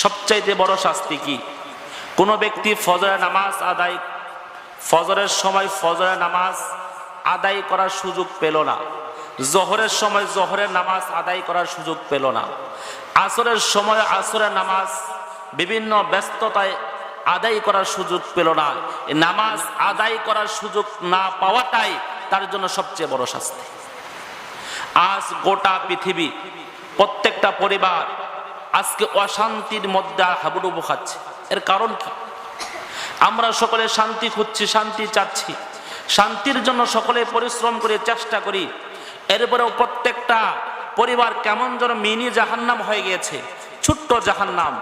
সবচাইতে বড় শাস্তি কি? কোনো ব্যক্তি ফজরের নামাজ আদায়, ফজরের সময় ফজরের নামাজ আদায় করার সুযোগ পেল না, জহরের সময় জহরের নামাজ আদায় করার সুযোগ পেল না, আসরের সময় আসরের নামাজ বিভিন্ন ব্যস্ততায় আদায় করার সুযোগ পেল না, নামাজ আদায় করার সুযোগ না পাওয়াটাই তার জন্য সবচেয়ে বড় শাস্তি। আজ গোটা পৃথিবী, প্রত্যেকটা পরিবার আজকে অশান্তির মধ্যে হাবুডুবু খাচ্ছে। এর কারণ কি? আমরা সকলে শান্তি খুঁজছি, শান্তি চাচ্ছি। শান্তির জন্য সকলে পরিশ্রম করে, চেষ্টা করি। এরপরেও প্রত্যেকটা পরিবার কেমন যেন মিনি জাহান্নাম হয়ে গিয়েছে, ছোট্ট জাহান্নাম।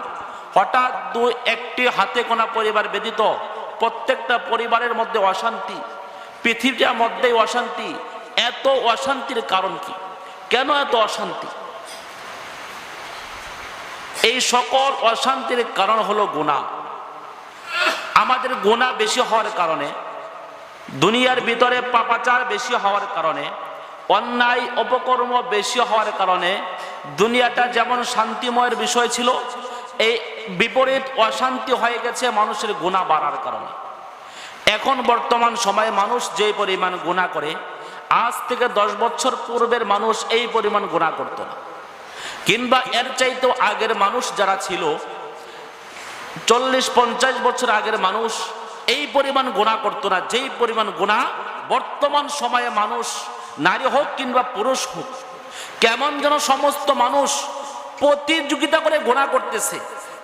হঠাৎ দু একটি হাতে কোনা পরিবার ব্যতীত প্রত্যেকটা পরিবারের মধ্যে অশান্তি, পৃথিবীর মধ্যেই অশান্তি, এত অশান্তির কারণ কি? কেন এত অশান্তি? এই সকল অশান্তির কারণ হলো গুণা। আমাদের গুণা বেশি হওয়ার কারণে, দুনিয়ার ভিতরে পাপাচার বেশি হওয়ার কারণে, অন্যায় অপকর্ম বেশি হওয়ার কারণে, দুনিয়াটা যেমন শান্তিময়ের বিষয় ছিল, এই বিপরীত অশান্তি হয়ে গেছে মানুষের গুণা বাড়ার কারণে। এখন বর্তমান সময়ে মানুষ যে পরিমাণ গুণা করে, আজ থেকে দশ বছর পূর্বের মানুষ এই পরিমাণ গুণা করত না। কিংবা এর চাইতেও আগের মানুষ যারা ছিল চল্লিশ পঞ্চাশ বছর আগের মানুষ এই পরিমাণ গুণা করতো না। যেই পরিমাণ গুণা বর্তমান সময়ে মানুষ, নারী হোক কিংবা পুরুষ হোক, কেমন যেন সমস্ত মানুষ প্রতিযোগিতা করে গোনা করতেছে।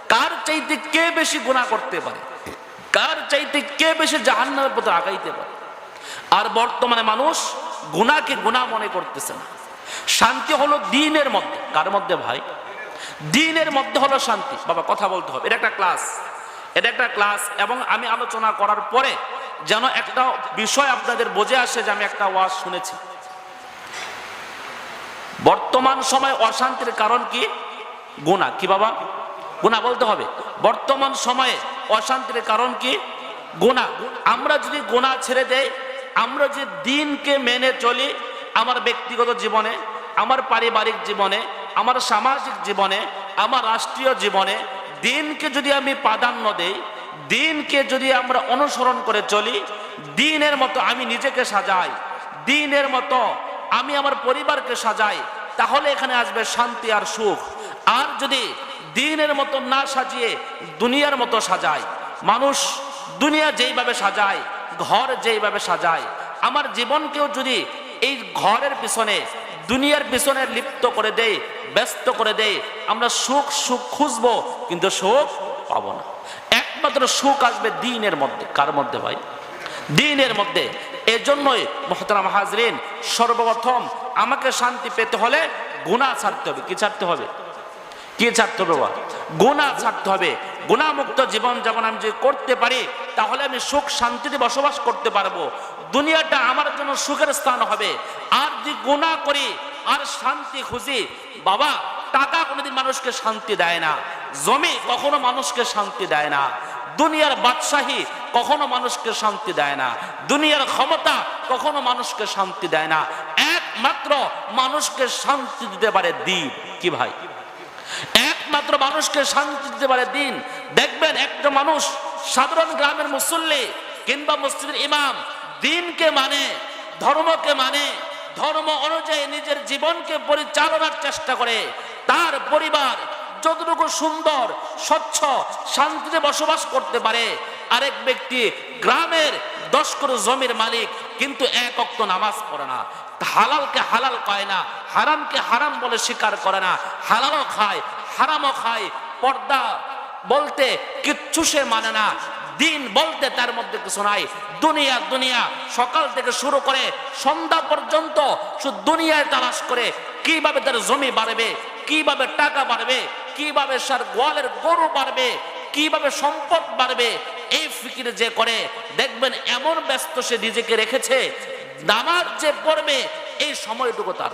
কার চাইতে কে বেশি গুণা করতে পারে? কার চাইতে কে বেশি জাহান্নামের পথে আগাইতে পারে? আর বর্তমানে মানুষ গুণাকে গুণা মনে করতেছে না। শান্তি হলো দিনের মধ্যে। কার মধ্যে ভাই? দিনের মধ্যে হলো শান্তি। বাবা, কথা বলতে হবে। এটা একটা ক্লাস। এটা একটা ক্লাস এবং আমি আলোচনা করার পরে যেন একটা বিষয় আপনাদের বোঝে আসে যে আমি একটা ওয়াজ শুনেছি। বর্তমান সময় অশান্তির কারণ কি? গুণা। কি বাবা? গুণা বলতে হবে। বর্তমান সময়ে অশান্তির কারণ কি? গুণা। আমরা যদি গুণা ছেড়ে দেই, আমরা যে দিনকে মেনে চলি আমার ব্যক্তিগত জীবনে, আমার পারিবারিক জীবনে, আমার সামাজিক জীবনে, আমার রাষ্ট্রীয় জীবনে, দিনকে যদি আমি প্রাধান্য দেই, দিনকে যদি আমরা অনুসরণ করে চলি, দিনের মতো আমি নিজেকে সাজাই, দিনের মতো আমি আমার পরিবারকে সাজাই, তাহলে এখানে আসবে শান্তি আর সুখ। আর যদি দিনের মতো না সাজিয়ে দুনিয়ার মতো সাজায় মানুষ দুনিয়া যেইভাবে সাজায়, ঘর যেইভাবে সাজায়, আমার জীবনকেও যদি এই ঘরের পিছনে, দুনিয়ার পিছনে লিপ্ত করে দেয় ব্যস্ত করে দেয় আমরা সুখ সুখ খুঁজবো, কিন্তু সুখ পাবো না। একমাত্র সুখ আসবে দিনের মধ্যে। কার মধ্যে ভাই? দিনের মধ্যে। এজন্যই মহতরাম হাজরিন, সর্বপ্রথম আমাকে শান্তি পেতে হলে গুণা ছাড়তে হবে। কি ছাড়তে হবে? কি ছাড়তে হবে গুণা ছাড়তে হবে। গুণামুক্ত জীবন যেমন আমি যদি করতে পারি, তাহলে আমি সুখ শান্তিতে বসবাস করতে পারব। দুনিয়াটা আমার জন্য সুখের স্থান হবে। আর যদি গুণা করি, আর শান্তি খুঁজি, বাবা, টাকা কোনোদিন মানুষকে শান্তি দেয় না। জমি কখনো মানুষকে শান্তি দেয় না। দুনিয়ার বাদশাহী কখনো মানুষকে শান্তি দেয় না। দুনিয়ার ক্ষমতা কখনো মানুষকে শান্তি দেয় না। একমাত্র মানুষকে শান্তি দিতে পারে দিন। কি ভাই? একমাত্র মানুষকে শান্তি দিতে পারে দিন। দেখবেন একটা মানুষ সাধারণ গ্রামের মুসল্লি কিংবা মসজিদের ইমাম দিনকে মানে ধর্মকে মানে ধর্ম অনুযায়ী নিজের জীবনকে পরিচালনার চেষ্টা করে। তার পরিবার যতটুকু সুন্দর, স্বচ্ছ, শান্তিতে বসবাস করতে পারে, আরেক ব্যক্তি গ্রামের দশ করে জমির মালিক, কিন্তু এক অক্ত নামাজ পড়ে না। হালালকে হালাল কয় না, হারামকে হারাম বলে স্বীকার করে না। হালালও খায়, হারামও খায়, পর্দা বলতে কিচ্ছু সে মানে না। দিন বলতে তার মধ্যে কিছু নাই। দুনিয়া দুনিয়া, সকাল থেকে শুরু করে সন্ধ্যা পর্যন্ত শুধু দুনিয়ায় তালাশ করে কীভাবে তার জমি বাড়বে, কীভাবে টাকা বাড়বে, কীভাবে সার গোয়ালের গরু বাড়বে, কীভাবে সম্পদ বাড়বে, এই ফিকির যে করে, দেখবেন এমন ব্যস্ত সে নিজেকে রেখেছে, নামাজ যে পড়বে, এই সময়টুকু তার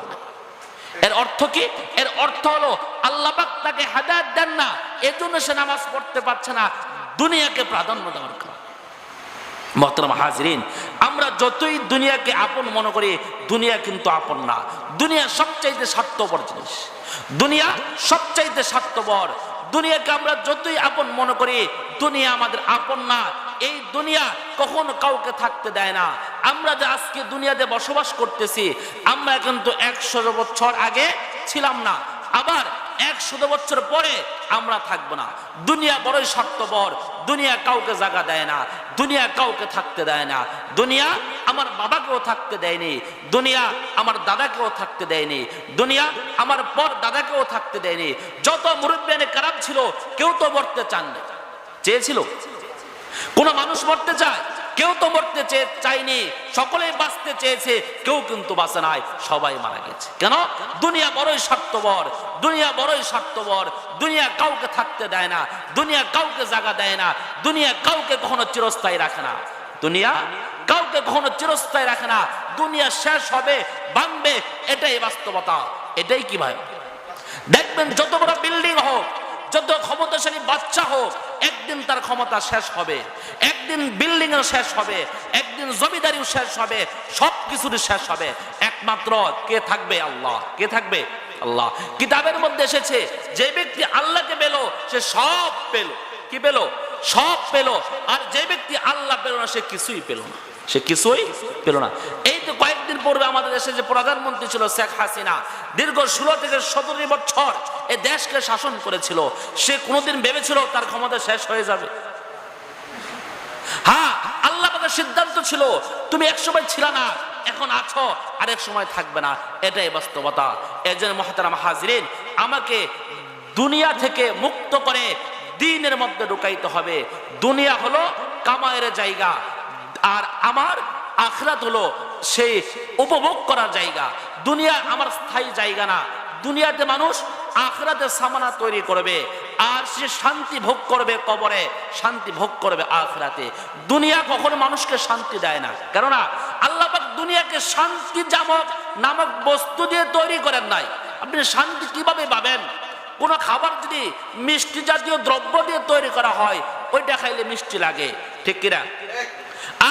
এর অর্থ কি? এর অর্থ হলো, আল্লাহ তাকে হাদায়াত দেন না, এজন্য সে নামাজ পড়তে পারছে না। দুনিয়াকে প্রাধান্য দেওয়ার কারণে। মহতরম হাজরিন, আমরা যতই দুনিয়াকে আপন মনে করি, দুনিয়া কিন্তু আপন না। দুনিয়া সবচাইতে স্বার্থপর জিনিস। দুনিয়া সবচাইতে স্বার্থপর। দুনিয়াকে আমরা যতই আপন মনে করি, দুনিয়া আমাদের আপন না। এই দুনিয়া কখনো কাউকে থাকতে দেয় না। আমরা যে আজকে দুনিয়াতে বসবাস করতেছি, আমরা কিন্তু একশো বছর আগে ছিলাম না। আবার একশো বছর পরে আমরা থাকব না। দুনিয়া বড়ই স্বার্থপর, দুনিয়া কাউকে জায়গা দেয় না, দুনিয়া কাউকে থাকতে দেয় না। দুনিয়া আমার বাবাকেও থাকতে দেয়নি, দুনিয়া আমার দাদাকেও থাকতে দেয়নি, দুনিয়া আমার পর দাদাকেও থাকতে দেয়নি। যত মুরব্বানে খারাপ ছিল, কেউ তো মরতে চান চেয়েছিল? কোন মানুষ মরতে চায়? কেউ তো মরতে চেয়ে চায়নি, সকলেই বাঁচতে চেয়েছে, কেউ কিন্তু বাঁচে নাই, সবাই মারা গেছে। কেন? দুনিয়া বড়ই স্বার্থপর, দুনিয়া বড়ই স্বার্থপর, দুনিয়া কাউকে থাকতে দেয় না, দুনিয়া কাউকে জায়গা দেয় না, দুনিয়া কাউকে কখনো চিরস্থায়ী রাখে না। দুনিয়া কাউকে কখনো চিরস্থায়ী রাখে না, দুনিয়া শেষ হবে, ভাঙবে, এটাই বাস্তবতা, এটাই কি ভাই দেখবেন যত বড় বিল্ডিং হোক, যত ক্ষমতাশালী বাচ্চা হোক একদিন তার ক্ষমতা শেষ হবে, একদিন বিল্ডিং এর শেষ হবে, একদিন জমিদারিও শেষ হবে সব কিছুর শেষ হবে। একমাত্র কে থাকবে? আল্লাহ। কে থাকবে? আল্লাহ। কিতাবের মধ্যে এসেছে, যে ব্যক্তি আল্লাহকে পেল, সে সব পেল। কি পেল? সব পেল। আর যে ব্যক্তি আল্লাহ পেল না, সে কিছুই পেল না। সে কিছুই পেল না। এই তো কয়েকদিন পূর্বে আমাদের দেশে যে প্রধানমন্ত্রী ছিল শেখ হাসিনা, দীর্ঘ ষোলো থেকে সতেরো বছর এ দেশকে শাসন করেছিল। সে কোনোদিন ভেবেছিল তার ক্ষমতা শেষ হয়ে যাবে। হ্যাঁ আল্লাহ সিদ্ধান্ত ছিল, তুমি এক সময় ছিল না, এখন আছো, আরেক সময় থাকবে না। এটাই বাস্তবতা। এই জন্য মহাতারাম হাজরিন, আমাকে দুনিয়া থেকে মুক্ত করে দিনের মধ্যে ঢুকাইতে হবে। দুনিয়া হলো কামায়ের জায়গা, আর আমার আখরাত হলো সেই উপভোগ করার জায়গা। দুনিয়া আমার স্থায়ী জায়গা না। দুনিয়াতে মানুষ আখরাতে সামানা তৈরি করবে আর সে শান্তি ভোগ করবে কবরে, শান্তি ভোগ করবে আখরাতে। দুনিয়া কখনো মানুষকে শান্তি দেয় না। কেননা আল্লাহ দুনিয়াকে শান্তি জামক নামক বস্তু দিয়ে তৈরি করেন নাই। আপনি শান্তি কীভাবে পাবেন? কোনো খাবার যদি মিষ্টি জাতীয় দ্রব্য দিয়ে তৈরি করা হয় ওইটা খাইলে মিষ্টি লাগে। ঠিক কিনা?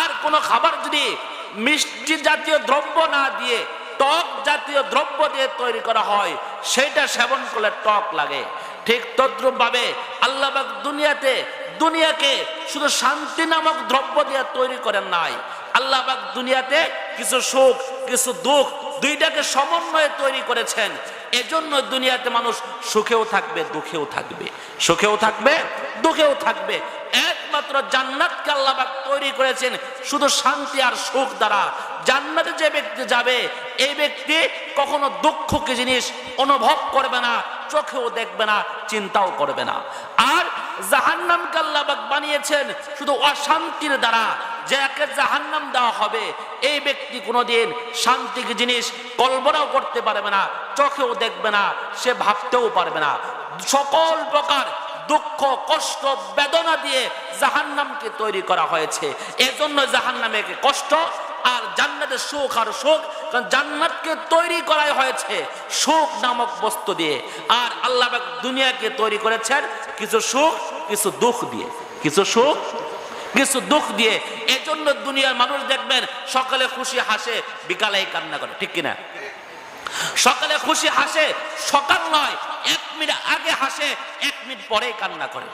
আর কোনো খাবার যদি মিষ্টি জাতীয় দ্রব্য না দিয়ে, টক জাতীয় দ্রব্য দিয়ে তৈরি করা হয়, সেটা সেবন করলে টক লাগে। ঠিক তদ্রুপ ভাবে আল্লাহ দুনিয়াতে, দুনিয়াকে শুধু শান্তি নামক দ্রব্য দিয়ে তৈরি করেন নাই। আল্লাহ দুনিয়াতে কিছু সুখ, কিছু দুঃখ দুইটাকে সমন্বয়ে তৈরি করেছেন। এজন্য দুনিয়াতে মানুষ সুখেও থাকবে, দুঃখেও থাকবে। সুখেও থাকবে দুঃখেও থাকবে। একমাত্র জান্নাতকে আল্লাহ পাক তৈরি করেছেন শুধু শান্তি আর সুখ দ্বারা। জান্নাতে যে ব্যক্তি যাবে, এই ব্যক্তি কখনো দুঃখ কি জিনিস অনুভব করবে না, চোখেও দেখবে না, চিন্তাও করবে না। আর জাহান্নামকে আল্লাহবাক বানিয়েছেন শুধু অশান্তির দ্বারা যাকে জাহান্নাম দেওয়া হবে। এই ব্যক্তি কোনোদিন শান্তি জিনিস কল্পনাও করতে পারবে না, চোখেও দেখবে না, সে ভাবতেও পারবে না। সকল প্রকার দুঃখ, কষ্ট, বেদনা দিয়ে জাহান্নামকে তৈরি করা হয়েছে। এজন্য জাহান্নামে কষ্ট আর জান্নাতের সুখ আর সুখ, কারণ জান্নাতকে তৈরি করাই হয়েছে সুখ নামক বস্তু দিয়ে। আর আল্লাহ দুনিয়াকে তৈরি করেছেন কিছু সুখ, কিছু দুঃখ দিয়ে। কিছু সুখ, কিছু দুঃখ দিয়ে। এজন্য দুনিয়ার মানুষ দেখবেন সকালে খুশি, হাসে বিকালে কান্না করে। ঠিক কিনা? সকালে খুশি হাসে, সকাল নয়, এক মিনিট আগে হাসে, এক মিনিট পরেই কান্না করে।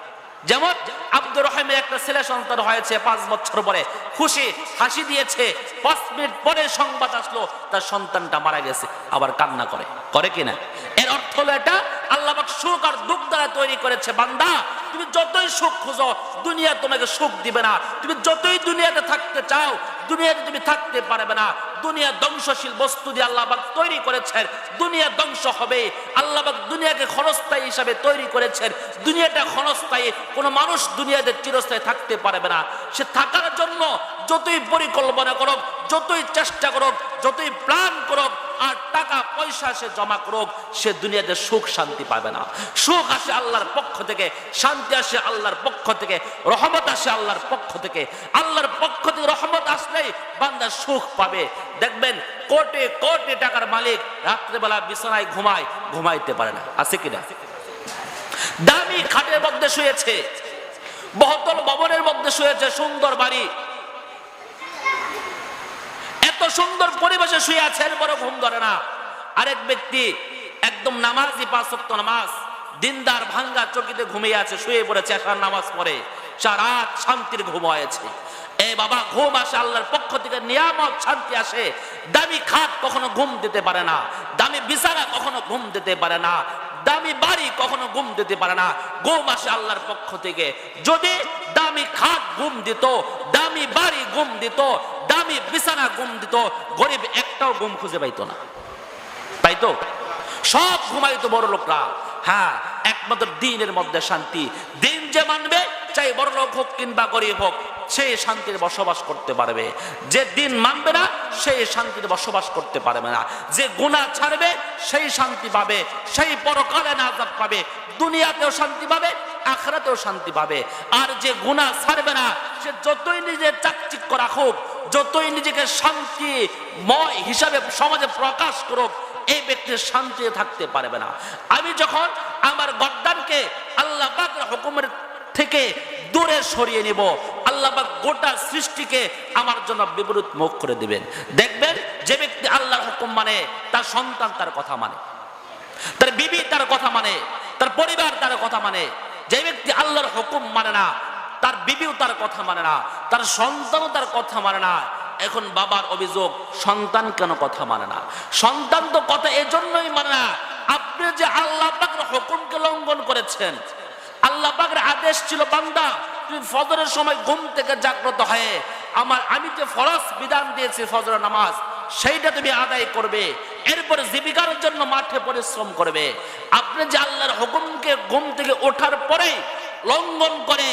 যেমন আব্দুর রহিমের একটা ছেলে সন্তান হয়েছে পাঁচ বছর পরে, খুশি হাসি দিয়েছে, পাঁচ মিনিট পরে সংবাদ আসলো, তার সন্তানটা মারা গেছে, আবার কান্না করে। করে কিনা এর অর্থ হলো এটা, আল্লাহ সুখ আর দুঃখ দ্বারা তৈরি করেছে, বান্দা, তুমি যতই সুখ খুঁজো, দুনিয়া তোমাকে সুখ দিবে না। তুমি যতই দুনিয়াতে থাকতে চাও, দুনিয়াতে তুমি থাকতে পারবে না। দুনিয়া ধ্বংসশীল বস্তু দিয়ে আল্লাহ পাক তৈরি করেছেন। দুনিয়া ধ্বংস হবে। আল্লাহ পাক দুনিয়াকে ক্ষণস্থায়ী হিসাবে তৈরি করেছেন। দুনিয়াটা ক্ষণস্থায়ী। কোনো মানুষ দুনিয়াতে চিরস্থায়ী থাকতে পারবে না। সে থাকার জন্য যতই পরিকল্পনা করুক, যতই চেষ্টা করুক, যতই প্ল্যান করুক, আর টাকা, পয়সা সে জমা করুক, সে দুনিয়াতে সুখ, শান্তি পাবে না। সুখ আসে আল্লাহর পক্ষ থেকে, শান্তি আসে আল্লাহর পক্ষ থেকে, রহমত আসে আল্লাহর পক্ষ থেকে। আল্লাহর পক্ষ থেকে রহমত আসলেই বান্দা সুখ পাবে। দেখবেন কোটি কোটি টাকার মালিক রাত্রেবেলা বিছানায় ঘুমায়, ঘুমাইতে পারে না। আছে কিনা? দামি খাটের মধ্যে শুয়েছে, বহুতল ভবনের মধ্যে শুয়েছে, সুন্দর বাড়ি। এত সুন্দর পরিবেশে শুয়ে আছে বড় ঘুম ধরে না। আরেক ব্যক্তি একদম নামাজি পাঁচ ওয়াক্ত নামাজ, দিনদার ভাঙ্গা চকিতে ঘুমিয়ে আছে, শুয়ে পড়েছে এসার নামাজ পড়ে। সারাত শান্তির ঘুম হয়েছে। বাবা, ঘুম আসে আল্লাহর পক্ষ থেকে, নিয়ামত শান্তি আসে। দামি খাট কখনো ঘুম দিতে পারে না, দামি বিছানা কখনো ঘুম দিতে পারে না, দামি বাড়ি কখনো ঘুম দিতে পারে না, ঘুম আসে আল্লাহর পক্ষ থেকে। যদি দামি খাট ঘুম দিত, দামি বাড়ি ঘুম দিত, দামি বিছানা ঘুম দিত, গরিব একটাও ঘুম খুঁজে পাইতো না। তাই তো? সব ঘুমাইতো বড় লোকরা। হ্যাঁ একমাত্র দিনের মধ্যে শান্তি। দিন যে মানবে, চাই বড় লোক হোক কিংবা গরিব হোক। সেই শান্তির বসবাস করতে পারবে। যে দিন মানবে না সেই শান্তির বসবাস করতে পারবে না। যে গুণা ছাড়বে, সেই শান্তি পাবে। সেই পরকালে নাজাত পাবে। দুনিয়াতেও শান্তি পাবে, আখরাতেও শান্তি পাবে। আর যে গুণা ছাড়বে না, সে যতই নিজের চাকচিক্য রাখুক, যতই নিজেকে শান্তিময় হিসাবে সমাজে প্রকাশ করুক, এই ব্যক্তির শান্তিতে থাকতে পারবে না। আমি যখন আমার গদ্দানকে আল্লাহ পাকের হুকুমের থেকে দূরে সরিয়ে নিব আল্লাহ পাক গোটা সৃষ্টিকে আমার জন্য বিপরীত মুখ করে দিবেন। দেখবেন যে ব্যক্তি আল্লাহর হুকুম মানে তার সন্তান তার কথা মানে তার বিবি তার কথা মানে তার পরিবার তার কথা মানে। যে ব্যক্তি আল্লাহর হুকুম মানে না, তার বিবিও তার কথা মানে না, তার সন্তানও তার কথা মানে না। এখন বাবার অভিযোগ, সন্তান কেন কথা মানে না? সন্তান তো কথা এজন্যই মানে না, আপনি যে আল্লাহ হুকুমকে লঙ্ঘন করেছেন আল্লাহ আদেশ ছিল বান্দা তুমি ফজরের সময় ঘুম থেকে জাগ্রত হয়ে আমার আমি যে ফরজ বিধান দিয়েছি ফজরের নামাজ, সেইটা তুমি আদায় করবে। এরপরে জীবিকার জন্য মাঠে পরিশ্রম করবে। আপনি যে আল্লাহর হুকুমকে ঘুম থেকে ওঠার পরে লঙ্ঘন করে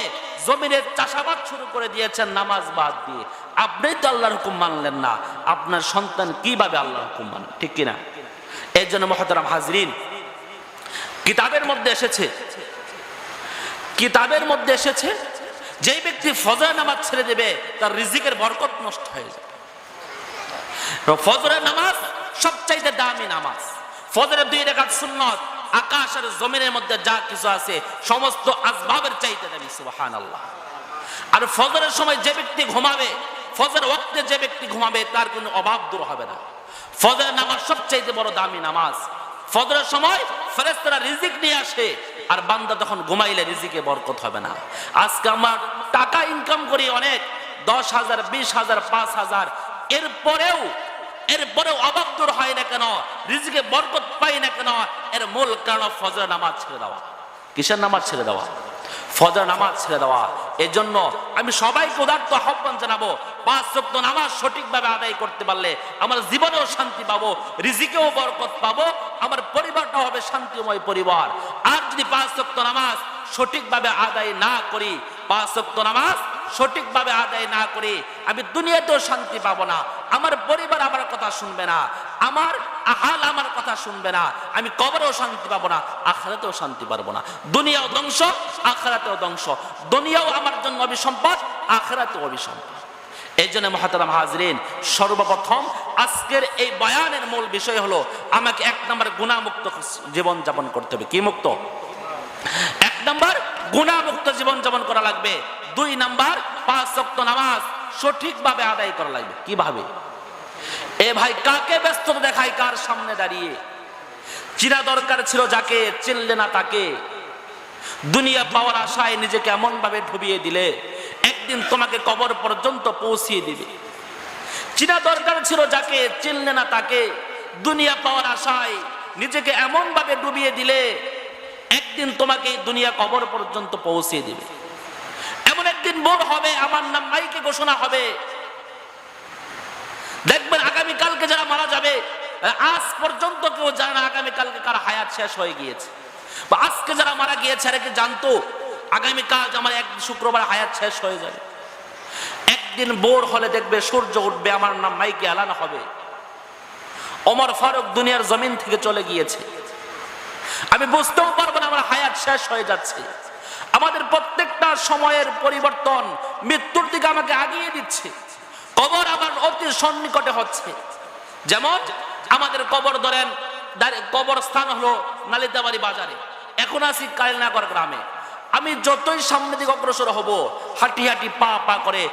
জমিনের চাষাবাদ শুরু করে দিয়েছেন নামাজ বাদ দিয়ে, আপনি তো আল্লাহর হুকুম মানলেন না। আপনার সন্তান কীভাবে আল্লাহর হুকুম মান, ঠিক কিনা? এর জন্য মহতারাম হাজরিন, কিতাবের মধ্যে এসেছে, কিতাবের মধ্যে এসেছে যেই ব্যক্তি ফজর নামাজ ছেড়ে দেবে, তার রিজিকের বরকত নষ্ট হয়ে যাবে। ফজরের নামাজ সবচাইতে দামি নামাজ। ফজরের দুই রেখাত সুন্নত আকাশ আর জমিনের মধ্যে যা কিছু আছে, সমস্ত আসবাবের চাইতে দামি সুবাহান আল্লাহ আর ফজরের সময় যে ব্যক্তি ঘুমাবে ফজর ওয়াক্তে যে ব্যক্তি ঘুমাবে, তার কোনো অভাব দূর হবে না। ফজরের নামাজ সবচাইতে বড় দামি নামাজ। ফজরের সময় ফেরেস্তারা রিজিক নিয়ে আসে, আর বান্দা তখন ঘুমাইলে রিজিকে বরকত হবে না। আজকে আমার টাকা ইনকাম করি অনেক, দশ হাজার, বিশ হাজার, পাঁচ হাজার। এরপরেও এরপরেও অবাক্তর হয় না কেন? রিজিকে বরকত পাই না কেন? এর মূল কারণ ফজর নামাজ ছেড়ে দেওয়া। কিসের নামাজ ছেড়ে দেওয়া? ফজর নামাজ ছেড়ে দেওয়া। এই জন্য আমি সবাইকে উদার্ত আহ্বান জানাব, পাঁচ সপ্তাহ নামাজ সঠিকভাবে আদায় করতে পারলে আমার জীবনেও শান্তি পাবো, রিজিকেও বরকত পাবো, আমার পরিবারটা হবে শান্তিময় পরিবার। আর যদি পাঁচ সপ্তাহ নামাজ সঠিকভাবে আদায় না করি, পাঁচ সপ্তাহ নামাজ সঠিকভাবে আদায় না করি, আমি দুনিয়াতেও শান্তি পাবো না। আমার পরিবার আমার কথা শুনবে না। আমার আহাল আমার কথা শুনবে না। আমি কবরেও শান্তি পাবো না আখড়াতেও শান্তি পারব না। দুনিয়াও ধ্বংস আখড়াতেও ধ্বংস। দুনিয়াও আমার জন্য অভিসম্পদ আখড়াতেও অভিসম্পদ এই জন্য মহাতারাম হাজরিন, সর্বপ্রথম আজকের এই বয়ানের মূল বিষয় হলো, আমাকে এক নম্বর গুণামুক্ত জীবন যাপন করতে হবে। কি মুক্ত? এক নম্বর গুণামুক্ত জীবন যাপন করা লাগবে। দুই নাম্বার পাঁচ শক্ত নামাজ সঠিকভাবে আদায় করা লাগবে। কীভাবে? এ ভাই কাকে ব্যস্ত দেখায় কার সামনে দাঁড়িয়ে? চিনা দরকার ছিল যাকে, চিনলে না তাকে। দুনিয়া পাওয়ার আশায় নিজেকে এমন ভাবে ঢুবিয়ে দিলে, একদিন তোমাকে কবর পর্যন্ত পৌঁছিয়ে দিবে। চিনা দরকার ছিল যাকে, চিনলে না তাকে। দুনিয়া পাওয়ার আশায় নিজেকে এমন ভাবে ডুবিয়ে দিলে, একদিন তোমাকে দুনিয়া কবর পর্যন্ত পৌঁছে দিবে। এমন একদিন বোর হবে, আমার নাম মাইকে ঘোষণা হবে। দেখবেন আগামী কালকে যারা মারা যাবে আজ পর্যন্ত কেউ জানে না আগামী কালকে কার হায়াত শেষ হয়ে গিয়েছে। বা আজকে যারা মারা গিয়েছে আর জানতো আগামী কাল আমার এক শুক্রবার হায়াত শেষ হয়ে যাবে। একদিন বোর হলে দেখবে সূর্য উঠবে, আমার নাম মাইকে এলানো হবে। ওমর ফারুক দুনিয়ার জমিন থেকে চলে গিয়েছে। আমি বুঝতেও পারব না আমার হায়াত শেষ হয়ে যাচ্ছে। আমাদের প্রত্যেকটা সময়ের পরিবর্তন মৃত্যুর দিকে আমাকে আগিয়ে দিচ্ছে। কবর আমার অতি সন্নিকটে হচ্ছে। যেমন আমাদের কবর ধরেন কবর স্থান হলো নালিতাবাড়ি বাজারে। এখন আছি কালিনাগর গ্রামে। আমি যতই সামনে দিকে অগ্রসর হব, হাঁটি হাঁটি পা পা করে